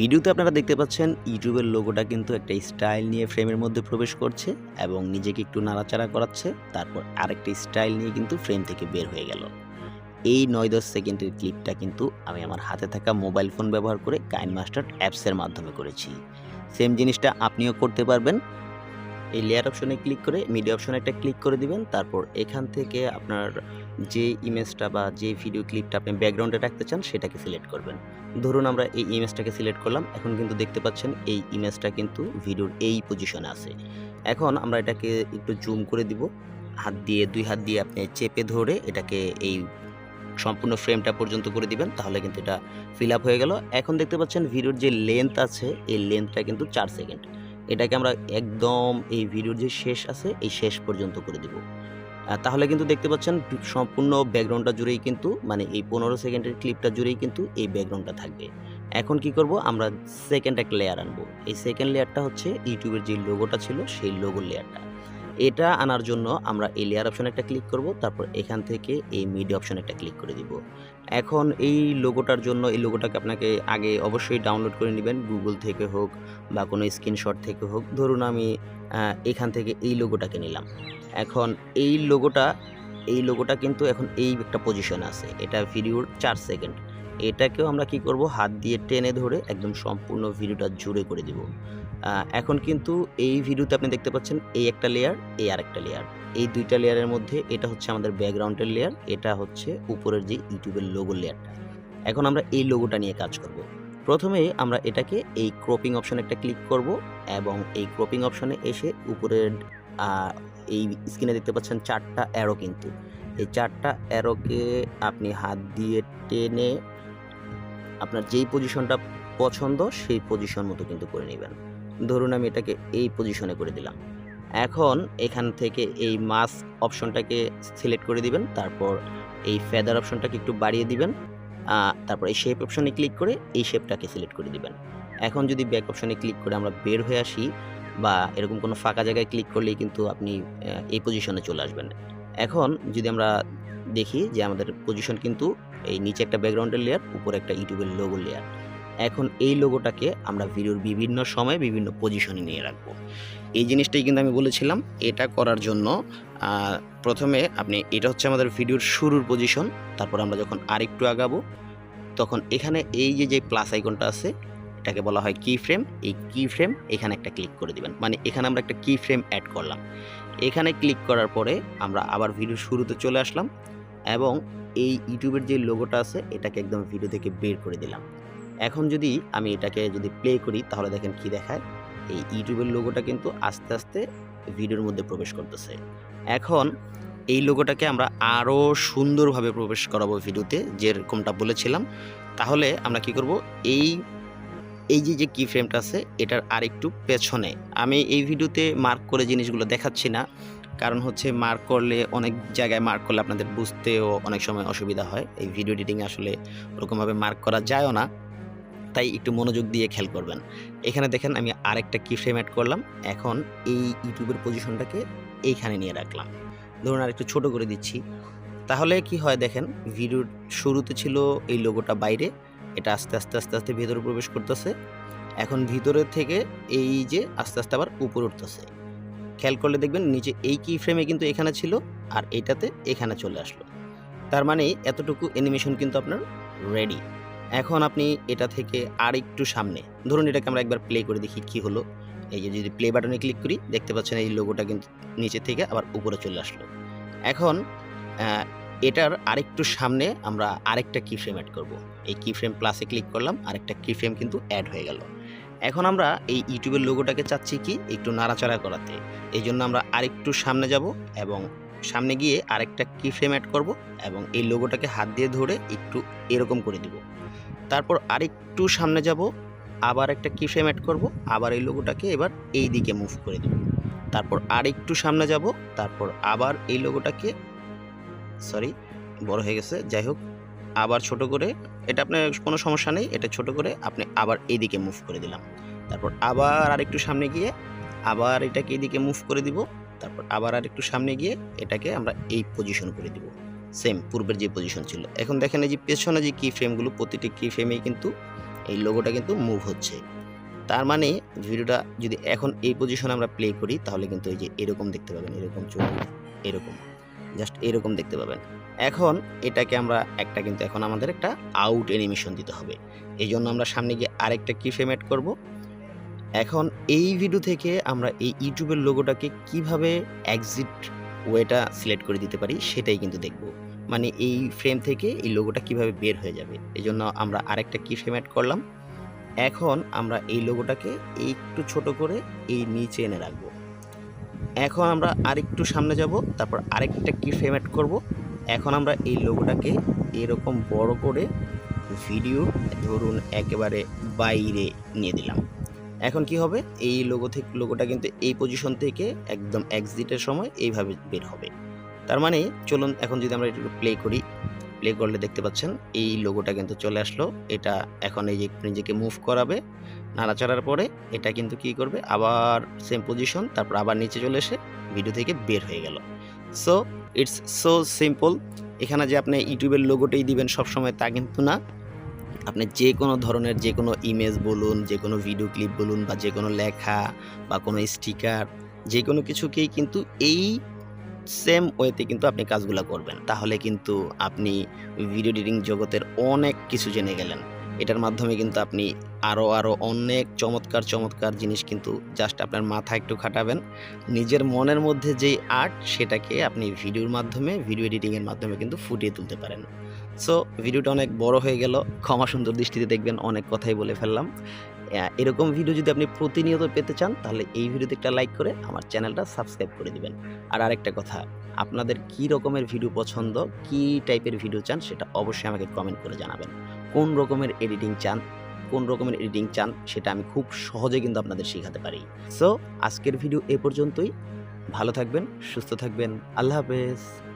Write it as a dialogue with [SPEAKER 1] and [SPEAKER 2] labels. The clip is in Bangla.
[SPEAKER 1] ভিডিওতে আপনারা দেখতে পাচ্ছেন ইউটিউবের লোগোটা কিন্তু একটা স্টাইল নিয়ে ফ্রেমের মধ্যে প্রবেশ করছে এবং নিজেকে একটু নাড়াচাড়া করাচ্ছে, তারপর আরেকটা স্টাইল নিয়ে কিন্তু ফ্রেম থেকে বের হয়ে গেল। এই নয় দশ সেকেন্ডের ক্লিপটা কিন্তু আমি আমার হাতে থাকা মোবাইল ফোন ব্যবহার করে কাইন মাস্টার অ্যাপসের মাধ্যমে করেছি। সেম জিনিসটা আপনিও করতে পারবেন। এই লেয়ার অপশনে ক্লিক করে মিডিয়া অপশনে একটা ক্লিক করে দিবেন। তারপর এখান থেকে আপনার যে ইমেজটা বা যে ভিডিও ক্লিপটা আপনি ব্যাকগ্রাউন্ডে রাখতে চান, সেটাকে সিলেক্ট করবেন। ধরুন আমরা এই ইমেজটাকে সিলেক্ট করলাম, এখন কিন্তু দেখতে পাচ্ছেন এই ইমেজটা কিন্তু ভিডিওর এই পজিশনে আছে। এখন আমরা এটাকে একটু জুম করে দিব। হাত দিয়ে, দুই হাত দিয়ে আপনি চেপে ধরে এটাকে এই সম্পূর্ণ ফ্রেমটা পর্যন্ত করে দিবেন, তাহলে কিন্তু এটা ফিল হয়ে গেল। এখন দেখতে পাচ্ছেন ভিডিওর যে লেন্থ আছে, এই লেন্থটা কিন্তু চার সেকেন্ড এটাকে আমরা একদম এই ভিডিওর যে শেষ আছে, এই শেষ পর্যন্ত করে দেব। তাহলে কিন্তু দেখতে পাচ্ছেন, সম্পূর্ণ ব্যাকগ্রাউন্ডটা জুড়েই কিন্তু মানে এই পনেরো সেকেন্ডের ক্লিপটা জুড়েই কিন্তু এই ব্যাকগ্রাউন্ডটা থাকবে। এখন কি করব, আমরা সেকেন্ড একটা লেয়ার আনব। এই সেকেন্ড লেয়ারটা হচ্ছে ইউটিউবের যে লোগোটা ছিল, সেই লোগোর লেয়ারটা এটা আনার জন্য আমরা এই লেয়ার অপশনে একটা ক্লিক করব, তারপর এখান থেকে এই মিডিয়া অপশনে একটা ক্লিক করে দিব। এখন এই লোগোটার জন্য, এই লোগোটাকে আপনাকে আগে অবশ্যই ডাউনলোড করে নেবেন গুগল থেকে হোক বা কোনো স্ক্রিনশট থেকে হোক। ধরুন আমি এখান থেকে এই লোগোটাকে নিলাম। এখন এই লোগোটা এই লোগোটা কিন্তু এখন এই একটা পজিশনে আছে। এটা ভিডিওর চার সেকেন্ড এটাকেও আমরা কি করব, হাত দিয়ে টেনে ধরে একদম সম্পূর্ণ ভিডিওটা জুড়ে করে দিব। এখন কিন্তু এই ভিডিওতে আপনি দেখতে পাচ্ছেন এই একটা লেয়ার এই আরেকটা লেয়ার এই দুইটা লেয়ারের মধ্যে এটা হচ্ছে আমাদের ব্যাকগ্রাউন্ডের লেয়ার এটা হচ্ছে উপরের যে ইউটিউবের লোগো লেয়ারটা এখন আমরা এই লোগোটা নিয়ে কাজ করব। প্রথমে আমরা এটাকে এই ক্রপিং অপশানে একটা ক্লিক করব এবং এই ক্রপিং অপশানে এসে উপরের এই স্ক্রিনে দেখতে পাচ্ছেন চারটা অ্যারো কিন্তু। এই চারটা অ্যারোকে আপনি হাত দিয়ে টেনে আপনার যেই পজিশনটা পছন্দ সেই পজিশন মতো কিন্তু করে নেবেন। ধরুন আমি এটাকে এই পজিশনে করে দিলাম। এখন এখান থেকে এই মাস অপশনটাকে সিলেক্ট করে দিবেন, তারপর এই ফেদার অপশনটাকে একটু বাড়িয়ে দিবেন তারপর এই শেপ অপশনে ক্লিক করে এই শেপটাকে সিলেক্ট করে দিবেন। এখন যদি ব্যাক অপশনে ক্লিক করে আমরা বের হয়ে আসি বা এরকম কোনো ফাঁকা জায়গায় ক্লিক করলেই কিন্তু আপনি এই পজিশনে চলে আসবেন। এখন যদি আমরা দেখি যে আমাদের পজিশন কিন্তু এই নিচে একটা ব্যাকগ্রাউন্ডের লেয়ার উপরে একটা ইউটিউবের লোগো লেয়ার এখন এই লোগোটাকে আমরা ভিডিওর বিভিন্ন সময়ে বিভিন্ন পজিশনে নিয়ে রাখব। এই জিনিসটাই কিন্তু আমি বলেছিলাম, এটা করার জন্য প্রথমে আপনি, এটা হচ্ছে আমাদের ভিডিওর শুরুর পজিশন তারপর আমরা যখন আরেকটু আগাবো, তখন এখানে এই যে যে প্লাস আইকনটা আছে, এটাকে বলা হয় কি ফ্রেম এই কি ফ্রেম এখানে একটা ক্লিক করে দিবেন। মানে এখানে আমরা একটা কি ফ্রেম অ্যাড করলাম। এখানে ক্লিক করার পরে আমরা আবার ভিডিওর শুরুতে চলে আসলাম এবং এই ইউটিউবের যে লোগোটা আছে, এটাকে একদম ভিডিও থেকে বের করে দিলাম। এখন যদি আমি এটাকে যদি প্লে করি, তাহলে দেখেন কি দেখায়? এই ইউটিউবের লোগোটা কিন্তু আস্তে আস্তে ভিডিওর মধ্যে প্রবেশ করতেছে। এখন এই লোগোটাকে আমরা আরও সুন্দরভাবে প্রবেশ করাবো ভিডিওতে যেরকমটা বলেছিলাম। তাহলে আমরা কি করব? এই এই যে যে কি ফ্রেমটা আছে, এটার আরেকটু পেছনে। আমি এই ভিডিওতে মার্ক করে জিনিসগুলো দেখাচ্ছি না। কারণ হচ্ছে মার্ক করলে অনেক জায়গায় মার্ক করলে আপনাদের বুঝতেও অনেক সময় অসুবিধা হয়। এই ভিডিও এডিটিংয়ে আসলে ওরকমভাবে মার্ক করা যায়ও না। তাই একটু মনোযোগ দিয়ে খেয়াল করবেন। এখানে দেখেন আমি আরেকটা কি ফ্রেম অ্যাড করলাম। এখন এই ইউটিউবের পজিশনটাকে এইখানে নিয়ে রাখলাম। ধরুন আর একটু ছোটো করে দিচ্ছি। তাহলে কি হয় দেখেন ভিডিওর শুরুতে ছিল এই লোগোটা বাইরে, এটা আস্তে আস্তে আস্তে আস্তে ভেতরে প্রবেশ করতেছে। এখন ভিতরে থেকে এই যে আস্তে আস্তে আবার উপরে উঠতেছে। খেয়াল করলে দেখবেন নিচে এই কি ফ্রেমে কিন্তু এখানে ছিল আর এইটাতে এখানে চলে আসলো। তার মানে এতটুকু অ্যানিমেশন কিন্তু আপনার রেডি এখন আপনি এটা থেকে আর একটু সামনে, ধরুন এটাকে আমরা একবার প্লে করে দেখি কি হলো। এই যে যদি প্লে বাটনে ক্লিক করি, দেখতে পাচ্ছেন এই লোগোটা কিন্তু নিচে থেকে আবার উপরে চলে আসলো। এখন এটার আরেকটু সামনে আমরা আরেকটা কি ফ্রেম অ্যাড করব। এই কি ফ্রেম প্লাসে ক্লিক করলাম, আরেকটা কি ফ্রেম কিন্তু অ্যাড হয়ে গেল। এখন আমরা এই ইউটিউবের লোগোটাকে চাচ্ছি কি, একটু নাড়াচাড়া করাতে। এই জন্য আমরা আরেকটু সামনে যাব এবং সামনে গিয়ে আরেকটা কি ফ্রেম অ্যাড করব এবং এই লোগোটাকে হাত দিয়ে ধরে একটু এরকম করে দিব। তারপর আরেকটু সামনে যাব, আবার একটা কি ফ্রেম অ্যাড করব, আবার এই লোগোটাকে এবার এই দিকে মুভ করে দেব। তারপর আরেকটু সামনে যাব, তারপর আবার এই লোগোটাকে সরি বড় হয়ে গেছে, যাই হোক, আবার ছোট করে, এটা আপনার কোনো সমস্যা নেই, এটা ছোট করে আপনি আবার এইদিকে মুভ করে দিলাম। তারপর আবার আরেকটু সামনে গিয়ে, আবার এটাকে এইদিকে মুভ করে দিব, তারপর আবার আরেকটু সামনে গিয়ে এটাকে আমরা এই পজিশন করে দিব। সেম পূর্বের যে পজিশন ছিল। এখন দেখেন এই যে পেছনে যে কি ফ্রেমগুলো প্রতিটি কি ফ্রেমেই কিন্তু এই লোগোটা কিন্তু মুভ হচ্ছে। তার মানে ভিডিওটা যদি এখন এই পজিশনে আমরা প্লে করি, তাহলে কিন্তু এই যে এরকম দেখতে পাবেন, এরকম চোখ, এরকম। জাস্ট এরকম দেখতে পাবেন। এখন এটাকে আমরা একটা কিন্তু এখন আমাদের একটা আউট অ্যানিমেশন দিতে হবে। এই জন্য আমরা সামনে গিয়ে আরেকটা কি ফ্রেম অ্যাড করব। এখন এই ভিডিও থেকে আমরা এই ইউটিউবের লোগোটাকে কীভাবে এক্সিট ওয়েটা সিলেক্ট করে দিতে পারি, সেটাই কিন্তু দেখব। মানে এই ফ্রেম থেকে এই লোগোটা কীভাবে বের হয়ে যাবে এই জন্য আমরা আরেকটা কি ফ্রেম অ্যাড করলাম। এখন আমরা এই লোগোটাকে একটু ছোট করে এই নিচে এনে রাখব। এখন আমরা আরেকটু সামনে যাব, তারপর আরেকটা কি ফ্রেম অ্যাড করব। এখন আমরা এই লোগোটাকে এরকম বড় করে ভিডিও ধরুন একেবারে বাইরে নিয়ে দিলাম। এখন কি হবে? এই লোগো থেকে লোগোটা কিন্তু এই পজিশন থেকে একদম এক্সিটের সময় এইভাবে বের হবে। তার মানে চলুন এখন যদি আমরা একটু প্লে করি প্লে করলে দেখতে পাচ্ছেন এই লোগোটা কিন্তু চলে আসলো। এটা এখন এই যে নিজেকে মুভ করাবে, নাড়াচাড়ার পরে এটা কিন্তু কি করবে? আবার সেম পজিশন তারপর আবার নিচে চলে এসে ভিডিও থেকে বের হয়ে গেল। সো ইটস সো সিম্পল এখানে যে আপনি ইউটিউবের লোগোটাই দিবেন সবসময় তা কিন্তু না। আপনি যে কোনো ধরনের যে কোনো ইমেজ বলুন, যে কোনো ভিডিও ক্লিপ বলুন বা যে কোনো লেখা বা কোনো স্টিকার যে কোনো কিছুকেই কিন্তু এই সেম ওয়েতে কিন্তু আপনি কাজগুলো করবেন। তাহলে কিন্তু আপনি ভিডিও এডিটিং জগতের অনেক কিছু জেনে গেলেন। এটার মাধ্যমে কিন্তু আপনি আরও আরও অনেক চমৎকার চমৎকার জিনিস কিন্তু জাস্ট আপনার মাথা একটু খাটাবেন। নিজের মনের মধ্যে যেই আর্ট সেটাকে আপনি ভিডিওর মাধ্যমে ভিডিও এডিটিংয়ের মাধ্যমে কিন্তু ফুটিয়ে তুলতে পারেন। সো ভিডিওটা অনেক বড় হয়ে গেল। ক্ষমা সুন্দর দৃষ্টিতে দেখবেন, অনেক কথাই বলে ফেললাম। এরকম ভিডিও যদি আপনি প্রতিনিয়ত পেতে চান, তাহলে এই ভিডিওতে একটা লাইক করে আমার চ্যানেলটা সাবস্ক্রাইব করে দিবেন। আর আরেকটা কথা, আপনাদের কি রকমের ভিডিও পছন্দ, কি টাইপের ভিডিও চান, সেটা অবশ্যই আমাকে কমেন্ট করে জানাবেন। কোন রকমের এডিটিং চান, কোন রকমের এডিটিং চান, সেটা আমি খুব সহজে কিন্তু আপনাদের শেখাতে পারি। সো আজকের ভিডিও এ পর্যন্তই। ভালো থাকবেন, সুস্থ থাকবেন। আল্লাহ হাফেজ।